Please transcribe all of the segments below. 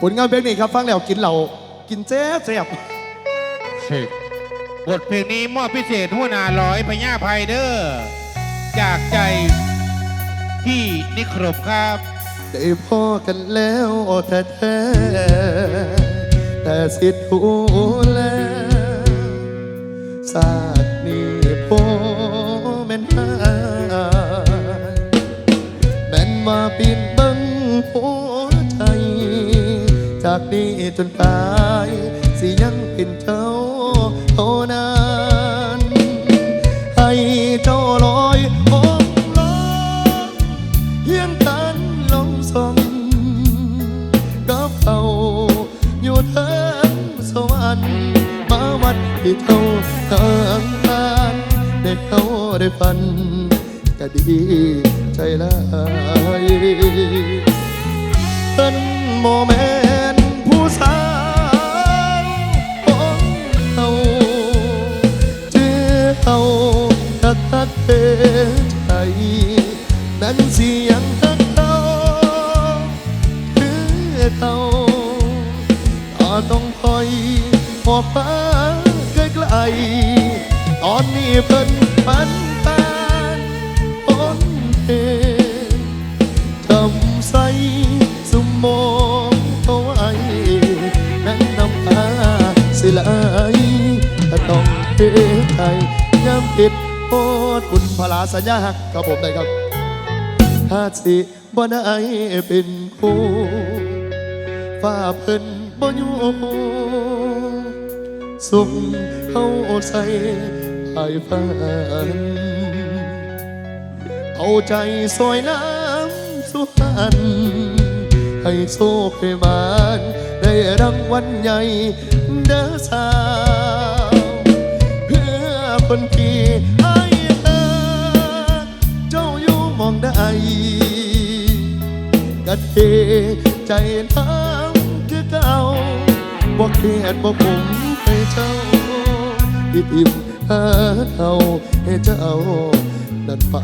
ผลงานเพลงนี้ครับฟังแล้วกินเหล่ากินแจ๊บแจ๊บบทเพลงนี้มอบพิเศษหัวหน้าร้อยพญาภัยเดอร์จากใจพี่นิครบครับ ได้พ่อกันแล้วแท้แท้ๆแต่สิทธิ์หูแล้วศาสตร์นี้พ่อแม่นหายแม่นมาปี จากนี้จนตาย สิยังเป็นเจ้าเท่านั้นให้เจ้าลอยโองลอยเฮียงกันลงสมกับเขาอยู่เทิงสวรรค์มาวัดที่เท่าทางบ้านได้เขาได้ฟันก็ดีใจลายเป็นโมเมนต์ สาวของเขาเจ้าทักทักเธอใจนั้นเสียงทักเขาคือเขาต้องคอยออฟ้าไกลๆตอนนี้เพิ่นปันาต้องเทใจย้ำผิดโอดบุญพลาสัญญาหักกับผมได้ครับถ้าสิบ่ได้เป็นคู่ฝ้าเพิ่นบ่อยู่สุขเขาใส่ภายฝันเอาใจซอยน้ำสุพรรณให้โชคให้มานได้รางวัลใหญ่เด้อสา คนที่ไอ้เอเจ้าอยู่มองได้กัดเทใจน้ำคือเก่าบ่เขียดบ่ผมให้เจ้าอิ่มอิ่มหาเท่าให้เจ้านั่นไป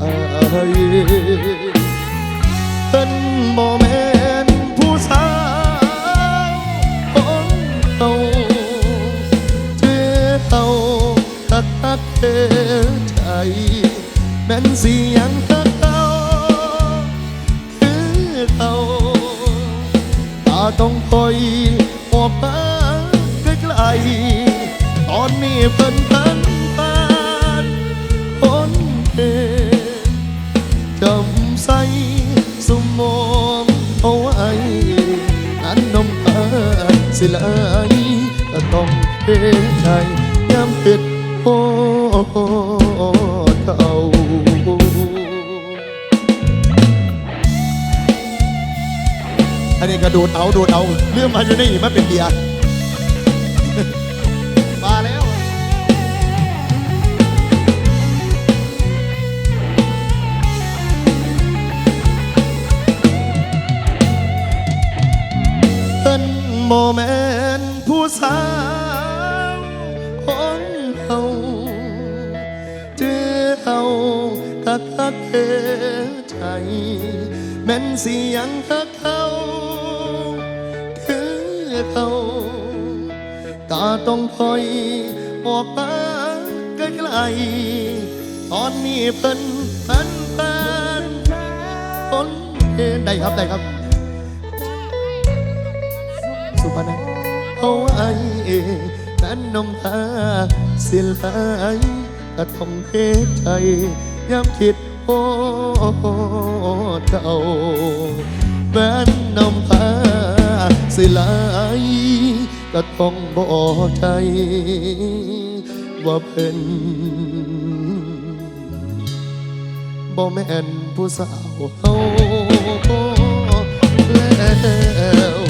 เป็นโมเม อใจแม่นสียงทักเขาคือเขาตาต้องคอยออกมาไกลๆตอนนี้เพิ่นพันปานพ้นเหตุจำใสสมองเอาไว้นั้นนมตาสิไหลก็ต้องเฮ็ดใจย้ำผิด อันนี้ก็ดูดเอาดูดเอาเรื่องมันอยู่นี่มันเป็นเบียร์มาแล้วเป็นโมเมนต์ผู้สาว ทักทักเธอใจแม่นสียงทักเขาคือเขาตาต้องคอยออกมาไกลๆตอนนี้เพิ่นพันปานคนเห็นได้ครับได้ครับ สุพรรณเอาไว้นั้นนมตาสิไหลกระทงเทใจ ยามคิดโอ้เจ้าแม้นนมตาสิไหลก็ต้องบอกใจ ว่าเป็นบ่แม่นผู้สาวเฮาแล้ว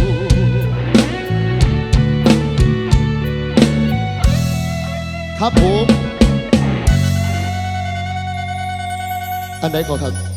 ครับผม อันไหนก่อนครับ